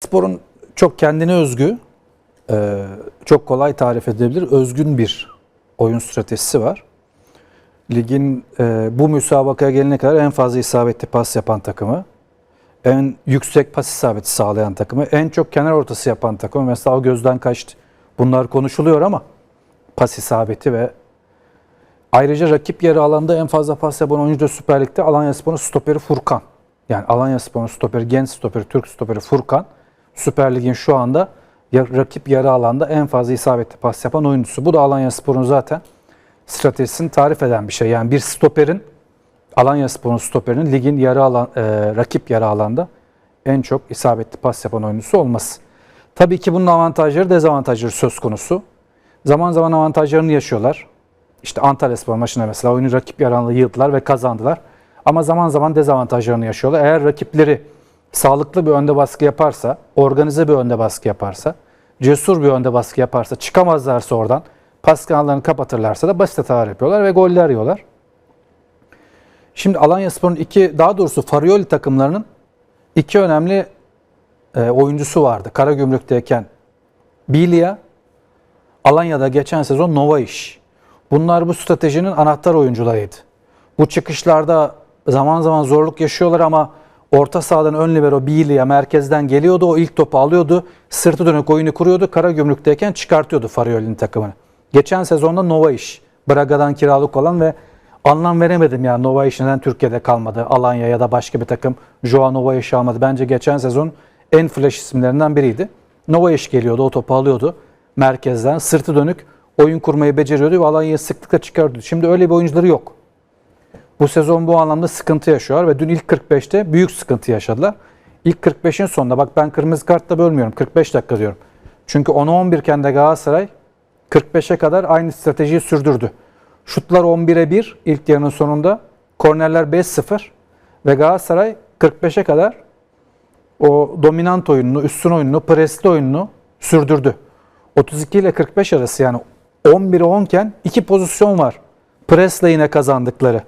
Spor'un çok kendine özgü, e, çok kolay tarif edilebilir, özgün bir oyun stratejisi var. Ligin e, bu müsabakaya gelene kadar en fazla isabetli pas yapan takımı, en yüksek pas isabeti sağlayan takımı, en çok kenar ortası yapan takımı. Mesela o gözden kaçtı. Bunlar konuşuluyor ama pas isabeti ve ayrıca rakip yarı alanda en fazla pas yapan oyuncu da Süper Lig'de Alanyaspor'un stoperi Furkan. Yani Alanyaspor'un stoperi, genç stoperi, Türk stoperi Furkan. Süper Lig'in şu anda rakip yarı alanda en fazla isabetli pas yapan oyuncusu. Bu da Alanyaspor'un zaten stratejisini tarif eden bir şey. Yani bir stoperin Alanyaspor'un stoperinin ligin yarı alan, e, rakip yarı alanda en çok isabetli pas yapan oyuncusu olması. Tabii ki bunun avantajları dezavantajları söz konusu. Zaman zaman avantajlarını yaşıyorlar. İşte Antalya Spor maçında mesela oyunu rakip yarı alanda yığdılar ve kazandılar. Ama zaman zaman dezavantajlarını yaşıyorlar. Eğer rakipleri sağlıklı bir önde baskı yaparsa, organize bir önde baskı yaparsa, cesur bir önde baskı yaparsa, çıkamazlarsa oradan, pas kanallarını kapatırlarsa da basit hatalar yapıyorlar ve goller yiyorlar. Şimdi Alanyaspor'un iki, daha doğrusu Farioli takımlarının iki önemli e, oyuncusu vardı. Karagümrük'teyken Bilia, Alanya'da geçen sezon Novaiş. Bunlar bu stratejinin anahtar oyuncularıydı. Bu çıkışlarda zaman zaman zorluk yaşıyorlar ama orta sahadan ön libero Bilia merkezden geliyordu. O ilk topu alıyordu. Sırtı dönük oyunu kuruyordu. Karagümrük'teyken çıkartıyordu Farioli'nin takımını. Geçen sezonda Novaiş. Braga'dan kiralık olan ve anlam veremedim yani Novaiş neden Türkiye'de kalmadı. Alanya ya da başka bir takım Joao Novaiş'i almadı. Bence geçen sezon en flash isimlerinden biriydi. Novaiş geliyordu, o topu alıyordu merkezden. Sırtı dönük oyun kurmayı beceriyordu ve Alanya'yı sıklıkla çıkarıyordu. Şimdi öyle bir oyuncuları yok. Bu sezon bu anlamda sıkıntı yaşıyorlar ve dün ilk 45'te büyük sıkıntı yaşadılar. İlk 45'in sonunda bak ben kırmızı kartla bölmüyorum 45 dakika diyorum. Çünkü 10'a 11 iken de Galatasaray 45'e kadar aynı stratejiyi sürdürdü. Şutlar 11'e 1 ilk yarının sonunda. Kornerler 5-0 ve Galatasaray 45'e kadar o dominant oyununu, üstün oyununu, presli oyununu sürdürdü. 32 ile 45 arası yani 11'e 10 iken iki pozisyon var. Presle yine kazandıkları.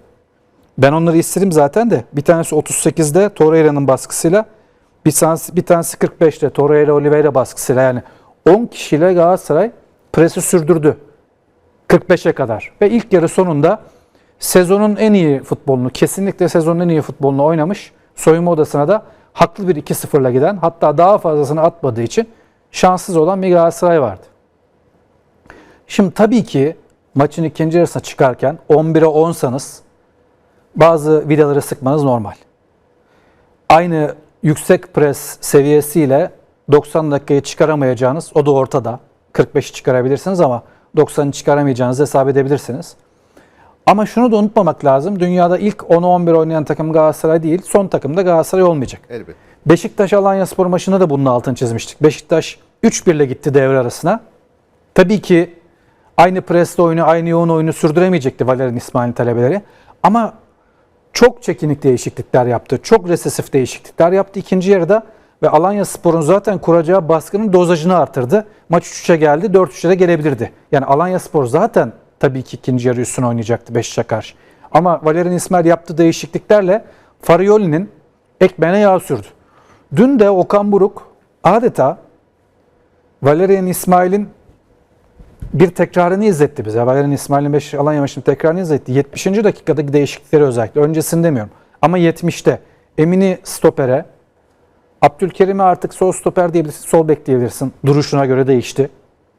Ben onları istedim zaten de. Bir tanesi 38'de Torreira'nın baskısıyla, bir tanesi, bir tanesi 45'te Torreira Oliveira baskısıyla yani 10 kişiyle Galatasaray presi sürdürdü. 45'e kadar. Ve ilk yarı sonunda sezonun en iyi futbolunu, kesinlikle sezonun en iyi futbolunu oynamış. Soyunma odasına da haklı bir 2-0'la giden, hatta daha fazlasını atmadığı için şanssız olan bir Galatasaray vardı. Şimdi tabii ki maçın ikinci yarısına çıkarken 11'e 10'sanız bazı vidaları sıkmanız normal. Aynı yüksek pres seviyesiyle 90 dakikayı çıkaramayacağınız o da ortada. 45'i çıkarabilirsiniz ama 90'ı çıkaramayacağınızı hesap edebilirsiniz. Ama şunu da unutmamak lazım. Dünyada ilk 10'u 11 oynayan takım Galatasaray değil. Son takım da Galatasaray olmayacak. Elbette. Beşiktaş Alanya Spor maçında da bunun altını çizmiştik. Beşiktaş 3-1 ile gitti devre arasına. Tabii ki aynı presle oyunu, aynı yoğun oyunu sürdüremeyecekti Valerian İsmail talebeleri. Ama çok çekinik değişiklikler yaptı. Çok resesif değişiklikler yaptı ikinci yarıda. Ve Alanya Spor'un zaten kuracağı baskının dozajını artırdı. Maç 3-3'e geldi, 4-3'e de gelebilirdi. Yani Alanya Spor zaten tabii ki ikinci yarı üstüne oynayacaktı Beşiktaş'a karşı. Ama Valerian İsmail yaptığı değişikliklerle Farioli'nin ekmeğine yağ sürdü. Dün de Okan Buruk adeta Valerian İsmail'in bir tekrarını izletti bize. Valerian İsmail'in 5 Alanya maçının tekrarını izletti. 70. dakikadaki değişiklikleri özellikle. Öncesini demiyorum. Ama 70'te Emin'i stopere, Abdülkerim'i artık sol stoper diyebilirsin, sol bek diyebilirsin. Duruşuna göre değişti.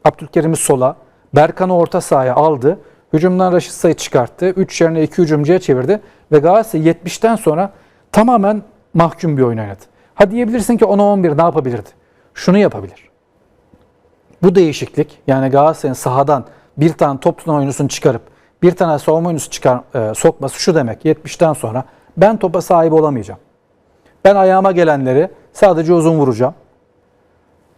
Abdülkerim'i sola, Berkan'ı orta sahaya aldı. Hücumdan Raşit Say'ı çıkarttı. 3 yerine 2 hücumcuya çevirdi. Ve Galatasaray 70'ten sonra tamamen mahkum bir oyun oynadı. Ha diyebilirsin ki 10'a 11 ne yapabilirdi? Şunu yapabilir. Bu değişiklik yani Galatasaray'ın sahadan bir tane top tutan oyuncusunu çıkarıp bir tane savunma oyuncusu çıkar, e, sokması şu demek 70'ten sonra ben topa sahip olamayacağım. Ben ayağıma gelenleri sadece uzun vuracağım.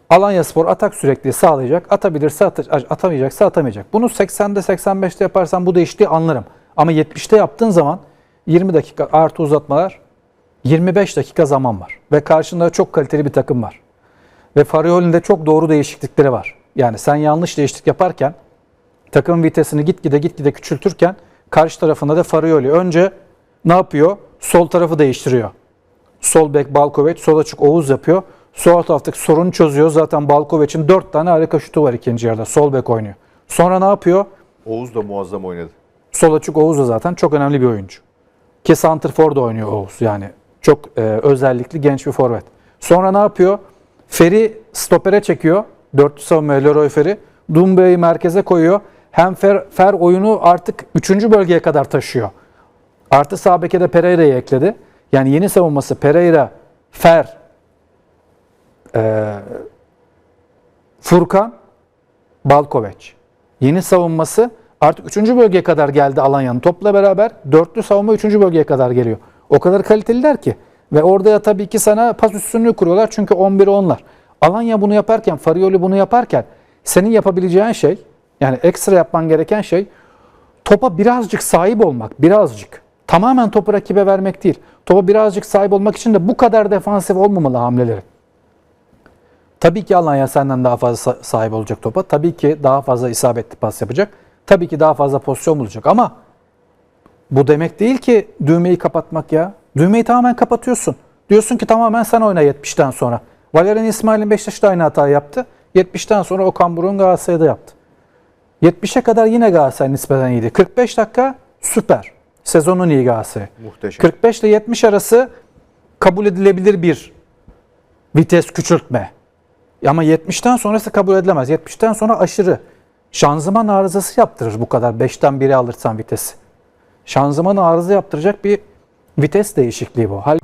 Alanya Spor atak sürekli sağlayacak. Atabilirse at, atamayacaksa atamayacak. Bunu 80'de 85'te yaparsan bu değiştiği anlarım. Ama 70'te yaptığın zaman 20 dakika artı uzatmalar 25 dakika zaman var. Ve karşında çok kaliteli bir takım var. Ve Farioli'nin de çok doğru değişiklikleri var. Yani sen yanlış değişiklik yaparken takım vitesini gitgide gitgide küçültürken karşı tarafında da Farioli önce ne yapıyor? Sol tarafı değiştiriyor. Sol bek Balkovic, sol açık Oğuz yapıyor. Sol taraftaki sorunu çözüyor. Zaten Balkovic'in 4 tane harika şutu var ikinci yarıda. Sol bek oynuyor. Sonra ne yapıyor? Oğuz da muazzam oynadı. Sol açık Oğuz da zaten çok önemli bir oyuncu. Ki Santrfor da oynuyor Oğuz yani. Çok e, özellikli genç bir forvet. Sonra ne yapıyor? Fer'i stopere çekiyor. Dörtlü savunmaya Leroy Fer'i. Dumbe'yi merkeze koyuyor. Hem Fer, Fer oyunu artık 3. bölgeye kadar taşıyor. Artı sağ beke Pereira'yı ekledi. Yani yeni savunması Pereira, Fer, e, Furkan, Balkoveç. Yeni savunması artık 3. bölgeye kadar geldi Alanya'nın topla beraber. Dörtlü savunma 3. bölgeye kadar geliyor. O kadar kaliteliler ki. Ve orada tabii ki sana pas üstünlüğü kuruyorlar çünkü 11 onlar. Alanya bunu yaparken, Farioli bunu yaparken senin yapabileceğin şey yani ekstra yapman gereken şey topa birazcık sahip olmak. Birazcık. Tamamen topu rakibe vermek değil. Topa birazcık sahip olmak için de bu kadar defansif olmamalı hamleleri. Tabii ki Alanya senden daha fazla sa- sahip olacak topa. Tabii ki daha fazla isabetli pas yapacak. Tabii ki daha fazla pozisyon bulacak ama bu demek değil ki düğmeyi kapatmak ya. Düğmeyi tamamen kapatıyorsun. Diyorsun ki tamamen sen oyna 70'ten sonra. Valerian İsmail'in Beşiktaş'ta aynı hata yaptı. 70'ten sonra Okan Buruk'un Galatasaray'da yaptı. 70'e kadar yine Galatasaray nispeten iyiydi. 45 dakika süper. Sezonun iyi Galatasaray. Muhteşem. 45 ile 70 arası kabul edilebilir bir vites küçültme. Ama 70'ten sonrası kabul edilemez. 70'ten sonra aşırı. Şanzıman arızası yaptırır bu kadar. 5'ten 1'e alırsan vitesi. Şanzıman arıza yaptıracak bir vites değişikliği bu. Hal